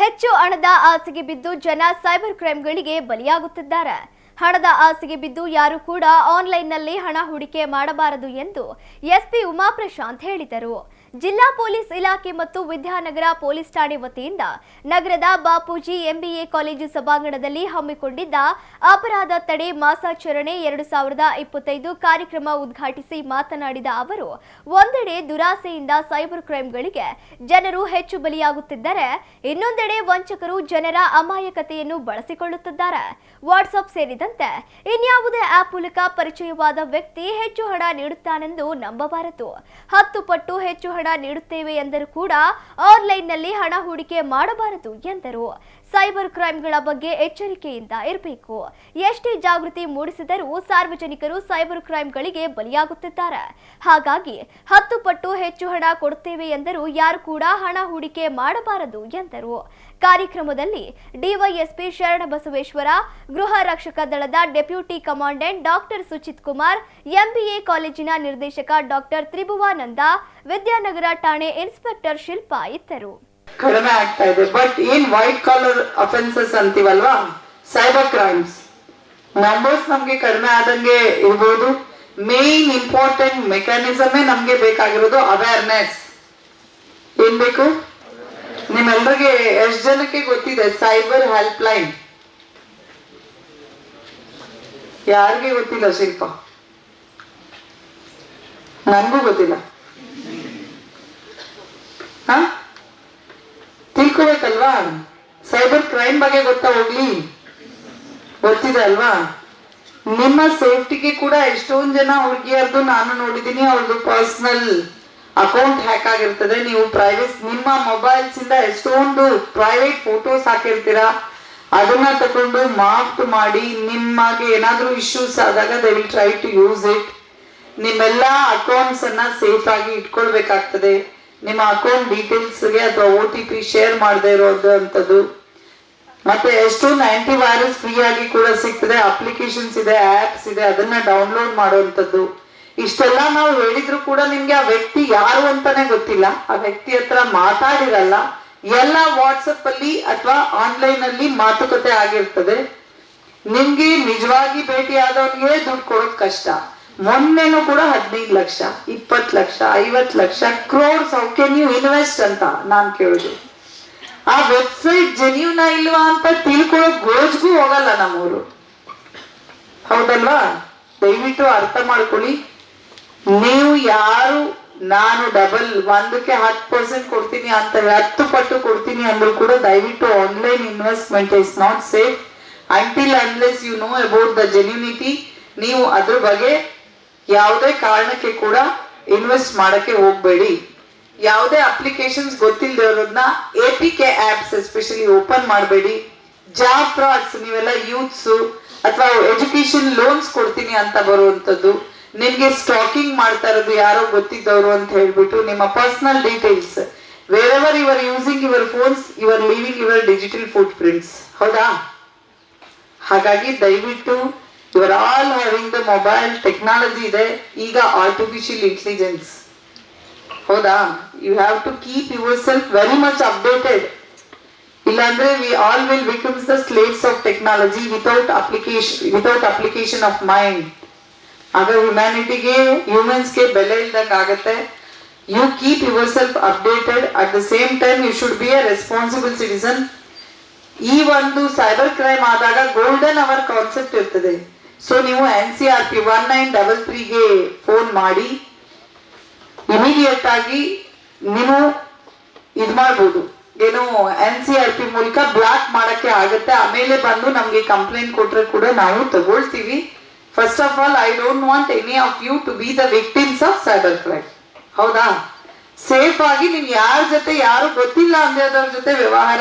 ಹೆಚ್ಚು ಹಣದ ಆಸೆಗೆ ಬಿದ್ದು ಜನ ಸೈಬರ್ ಕ್ರೈಮ್ಗಳಿಗೆ ಬಲಿಯಾಗುತ್ತಿದ್ದಾರೆ. ಹಣದ ಆಸೆಗೆ ಬಿದ್ದು ಯಾರು ಕೂಡ ಆನ್ಲೈನ್ನಲ್ಲಿ ಹಣ ಹೂಡಿಕೆ ಮಾಡಬಾರದು ಎಂದು ಎಸ್ಪಿ ಉಮಾಪ್ರಶಾಂತ್ ಹೇಳಿದರು. ಜಿಲ್ಲಾ ಪೊಲೀಸ್ ಇಲಾಖೆ ಮತ್ತು ವಿದ್ಯಾನಗರ ಪೊಲೀಸ್ ಠಾಣೆ ವತಿಯಿಂದ ನಗರದ ಬಾಪೂಜಿ ಎಂಬಿಎ ಕಾಲೇಜು ಸಭಾಂಗಣದಲ್ಲಿ ಹಮ್ಮಿಕೊಂಡಿದ್ದ ಅಪರಾಧ ತಡೆ ಮಾಸಾಚರಣೆ ಎರಡು ಸಾವಿರದ ಇಪ್ಪತ್ತೈದು ಕಾರ್ಯಕ್ರಮ ಉದ್ಘಾಟಿಸಿ ಮಾತನಾಡಿದ ಅವರು, ಒಂದೆಡೆ ದುರಾಸೆಯಿಂದ ಸೈಬರ್ ಕ್ರೈಂಗಳಿಗೆ ಜನರು ಹೆಚ್ಚು ಬಲಿಯಾಗುತ್ತಿದ್ದರೆ. ಇನ್ನೊಂದೆಡೆ ವಂಚಕರು ಜನರ ಅಮಾಯಕತೆಯನ್ನು ಬಳಸಿಕೊಳ್ಳುತ್ತಿದ್ದಾರೆ. ವಾಟ್ಸಪ್ ಸೇರಿದಂತೆ ಇನ್ಯಾವುದೇ ಆಪ್ ಮೂಲಕ ಪರಿಚಯವಾದ ವ್ಯಕ್ತಿ ಹೆಚ್ಚು ಹಣ ನೀಡುತ್ತಾನೆಂದು ನಂಬಬಾರದು. ಹತ್ತು ಪಟ್ಟು ಹೆಚ್ಚು ಹಣ ನೀಡುತ್ತೇವೆ ಎಂದರೂ ಕೂಡ ಆನ್ಲೈನ್ನಲ್ಲಿ ಹಣ ಹೂಡಿಕೆ ಮಾಡಬಾರದು ಎಂದರು. ಸೈಬರ್ ಕ್ರೈಮ್ಗಳ ಬಗ್ಗೆ ಎಚ್ಚರಿಕೆಯಿಂದ ಇರಬೇಕು. ಎಷ್ಟೇ ಜಾಗೃತಿ ಮೂಡಿಸಿದರೂ ಸಾರ್ವಜನಿಕರು ಸೈಬರ್ ಕ್ರೈಮ್ಗಳಿಗೆ ಬಲಿಯಾಗುತ್ತಿದ್ದಾರೆ. ಹಾಗಾಗಿ ಹತ್ತು ಪಟ್ಟು ಹೆಚ್ಚು ಹಣ ಕೊಡುತ್ತೇವೆ ಎಂದರೂ ಯಾರು ಕೂಡ ಹಣ ಹೂಡಿಕೆ ಮಾಡಬಾರದು ಎಂದರು. ಕಾರ್ಯಕ್ರಮದಲ್ಲಿ ಡಿವೈಎಸ್ಪಿ ಶರಣ ಬಸವೇಶ್ವರ ಗೃಹ ರಕ್ಷಕ ದಳದ deputy commandant doctor Suchit Kumar, MBA ಕಾಲೇಜಿನ ನಿರ್ದೇಶಕ ಡಾಕ್ಟರ್ ತ್ರಿಭುವಾನಂದ, ವಿದ್ಯಾನಗರ ಠಾಣೆ ಇನ್ಸ್ಪೆಕ್ಟರ್ ಶಿಲ್ಪಾ ಇದ್ದರು. ಕಡಿಮೆ ಆಗ್ತಾ ಇದೆ. ಬಟ್ ಏನ್ ವೈಟ್ ಕಾಲರ್ ಅಫೆನ್ಸಸ್ ಅಂತೀವಲ್ವಾ? ಸೈಬರ್ ಕ್ರೈಮ್ಸ್ ನಂಬರ್ಸ್ ನಮ್ಗೆ ಕಡಿಮೆ ಆದಂಗೆ ಇರ್ಬೋದು. ಮೇನ್ ಇಂಪಾರ್ಟೆಂಟ್ ಮೆಕ್ಯಾನಿಸಮೇ ನಮ್ಗೆ ಬೇಕಾಗಿರೋದು ಅವೇರ್ನೆಸ್ ಏನ್ ಬೇಕು? ನಿಮ್ಮೆಲ್ಲರಿಗೆ ಎಷ್ಟ್ ಜನಕ್ಕೆ ಗೊತ್ತಿದೆ ಸೈಬರ್ ಹೆಲ್ಪ್ ಲೈನ್ ಯಾರಿಗೆ ಗೊತ್ತಿಲ್ಲ ಶಿಲ್ಪ? ನನಗೂ ಗೊತ್ತಿಲ್ಲ ಹಾ ತಿಳ್ಕೊಬೇಕಲ್ವಾ ಸೈಬರ್ ಕ್ರೈಮ್ ಬಗ್ಗೆ ಗೊತ್ತಾ ಹೋಗ್ಲಿ? ಗೊತ್ತಿದೆ ಅಲ್ವಾ? ನಿಮ್ಮ ಸೇಫ್ಟಿಗೆ ಕೂಡ ಎಷ್ಟೊಂದ್ ಜನ ಹುಡುಗಿಯರ್ದು ನಾನು ನೋಡಿದೀನಿ ಅವ್ರದ್ದು ಪರ್ಸನಲ್ ಅಕೌಂಟ್ ಹ್ಯಾಕ್ ಆಗಿರ್ತದೆ. ನೀವು ಪ್ರೈವೇಟ್ ನಿಮ್ಮ ಮೊಬೈಲ್ಸ್ ಇಂದ ಎಷ್ಟೊಂದು ಪ್ರೈವೇಟ್ ಫೋಟೋಸ್ ಹಾಕಿರ್ತೀರಾ? ಅದನ್ನ ತಗೊಂಡು ಮಾಫ್ಟ್ ಮಾಡಿ ನಿಮಗೆ ಏನಾದ್ರೂ ಇಶ್ಯೂಸ್ ಆದಾಗ they will try to use it ನಿಮ್ಮೆಲ್ಲ ಅಕೌಂಟ್ಸ್ ಅನ್ನ ಸೇಫ್ ಆಗಿ ಇಟ್ಕೊಳ್ಬೇಕಾಗ್ತದೆ. ನಿಮ್ಮ ಅಕೌಂಟ್ ಡೀಟೇಲ್ಸ್ಗೆ ಅಥವಾ ಒ ಟಿ ಪಿ ಶೇರ್ ಮಾಡದೇ ಇರೋದಂಥದ್ದು. ಮತ್ತೆ ಎಷ್ಟೊಂದು ನೈಂಟಿ ವೈರಸ್ ಫ್ರೀ ಆಗಿ ಕೂಡ ಸಿಗ್ತದೆ ಅಪ್ಲಿಕೇಶನ್ಸ್ ಇದೆ ಆಪ್ಸ್ ಇದೆ, ಅದನ್ನ ಡೌನ್ಲೋಡ್ ಮಾಡುವಂಥದ್ದು. ಇಷ್ಟೆಲ್ಲ ನಾವು ಹೇಳಿದ್ರು ಕೂಡ ನಿಮ್ಗೆ ಆ ವ್ಯಕ್ತಿ ಯಾರು ಅಂತಾನೆ ಗೊತ್ತಿಲ್ಲ. ಆ ವ್ಯಕ್ತಿ ಹತ್ರ ಮಾತಾಡಿರಲ್ಲ, ಎಲ್ಲ ವಾಟ್ಸಪ್ ಅಲ್ಲಿ ಅಥವಾ ಆನ್ಲೈನ್ ಅಲ್ಲಿ ಮಾತುಕತೆ ಆಗಿರ್ತದೆ. ನಿಮ್ಗೆ ನಿಜವಾಗಿ ಭೇಟಿ ಆದವನಿಗೆ ದುಡ್ಡು ಕೊಡೋದು ಕಷ್ಟ. ಮೊನ್ನೆನೂ ಕೂಡ ಹದಿನೈದು ಲಕ್ಷ, ಇಪ್ಪತ್ತು ಲಕ್ಷ, ಐವತ್ತು lakh crores how can you invest ಅಂತ ನಾನ್ ಕೇಳುದು. ಆ ವೆಬ್ಸೈಟ್ ಜೆನ್ಯೂನ ಇಲ್ವಾ ಅಂತ ತಿಳ್ಕೊಳ್ಳೋ ಗೋಜ್ಗೂ ಹೋಗಲ್ಲ ನಮ್ಮೂರು. ಹೌದಲ್ವಾ? ದಯವಿಟ್ಟು ಅರ್ಥ ಮಾಡ್ಕೊಳ್ಳಿ. ನೀವು ಯಾರು, ನಾನು ಡಬಲ್ ಒಂದಕ್ಕೆ ಹತ್ತು ಪರ್ಸೆಂಟ್ ಕೊಡ್ತೀನಿ ಅಂತ ಹತ್ತು ಪಟ್ಟು ಕೊಡ್ತೀನಿ ಅಂದ್ರೂ ಕೂಡ ದಯವಿಟ್ಟು online investment is not safe until unless you know about the genuinity ನೀವು ಅದ್ರ ಬಗ್ಗೆ ಯಾವುದೇ ಕಾರಣಕ್ಕೆ ಕೂಡ ಇನ್ವೆಸ್ಟ್ ಮಾಡಕ್ಕೆ ಹೋಗ್ಬೇಡಿ. ಯಾವುದೇ ಅಪ್ಲಿಕೇಶನ್ಸ್ ಗೊತ್ತಿಲ್ಲದೆ A P K apps especially open ಮಾಡಬೇಡಿ. ಜಾಬ್ ಫ್ರಾಡ್ಸ್ ನೀವೆಲ್ಲ ಯೂತ್ಸ್ ಅಥವಾ ಎಜುಕೇಶನ್ ಲೋನ್ಸ್ ಕೊಡ್ತೀನಿ ಅಂತ ಬರುವಂತದ್ದು ನಿಮ್ಗೆ ಸ್ಟಾಕಿಂಗ್ ಮಾಡ್ತಾ ಇರೋದು ಯಾರೋ ಗೊತ್ತಿದ್ದವರು ಅಂತ ಹೇಳ್ಬಿಟ್ಟು ನಿಮ್ಮ personal details wherever you're using your phones you're living your digital footprints ಹೌದಾ? ಹಾಗಾಗಿ ದಯವಿಟ್ಟು ever all having the mobile technology ಇದೆ ಈಗ ಆರ್ಟಿಫಿಷಿಯಲ್ ಇಂಟೆಲಿಜೆನ್ಸ್ ಹೌದಾ? You have to keep yourself very much updated ಇಲ್ಲಾಂದ್ರೆ we all will becomes the slates of technology without application without application of mind ಆಗ ಹ್ಯುಮ್ಯಾನಿಟಿಗೆ ಹ್ಯೂಮನ್ಸ್ಗೆ ಬೆಲೆ ಇಲ್ದಂಗೆ ಆಗುತ್ತೆ. You keep yourself updated at the same time you should be a responsible citizen ಈ ಒಂದು cyber crime ಆದಾಗ ಗೋಲ್ಡನ್ ಅವರ್ ಕಾನ್ಸೆಪ್ಟ್ ಇರ್ತದೆ. ಸೊ ನೀವು N C R P one nine double ತ್ರೀಗೆ phone ಮಾಡಿ. ಇಮಿಡಿಯೇಟ್ ಆಗಿ ನೀವು ಇದು ಮಾಡ್ಬೋದು. ಏನು ಎನ್ ಸಿ ಆರ್ ಪಿ ಮೂಲಕ ಬ್ಲಾಕ್ ಮಾಡಕ್ಕೆ ಆಗುತ್ತೆ. ಆಮೇಲೆ ಬಂದು ನಮ್ಗೆ ಕಂಪ್ಲೇಂಟ್ ಕೊಟ್ಟರೆ ಕೂಡ ನಾವು ತಗೊಳ್ತೀವಿ. First of all I don't want any of you to be the victims of cyber crime ಹೌದಾ? ಸೇಫ್ ಆಗಿ ನೀವು ಯಾರ ಜೊತೆ, ಯಾರು ಗೊತ್ತಿಲ್ಲ ಅಂದ್ರೆ ಅದರ ಜೊತೆ ವ್ಯವಹಾರ